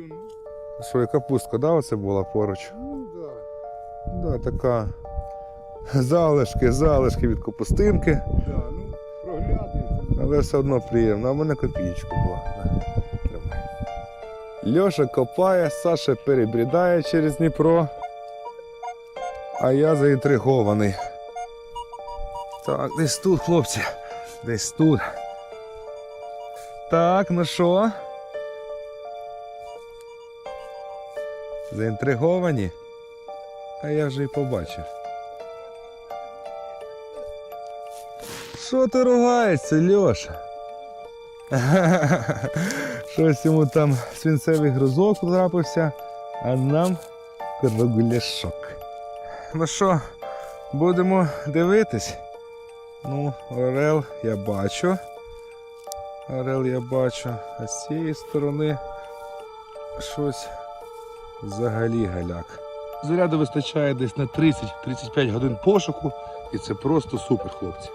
бачу, ну, Що, і капустка, да, оце була поруч? ну да. Да, така. Залишки, залишки від капустинки, Да, ну, проглядується. але все одно приємно. А в мене копієчка була. Льоша копає, Саша перебрідає через Дніпро. А я заінтригований. Так, десь тут, хлопці. Десь тут. Так, ну що? Заінтриговані? А я вже і побачив. Що ти ругаєшся, Льоша? Щось йому там свинцевий грузок трапився, а нам кругляшок. Ну що, будемо дивитись? Ну, орел я бачу. Орел я бачу. А з цієї сторони щось взагалі галяк. Заряду вистачає десь на 30-35 годин пошуку, і це просто супер, хлопці.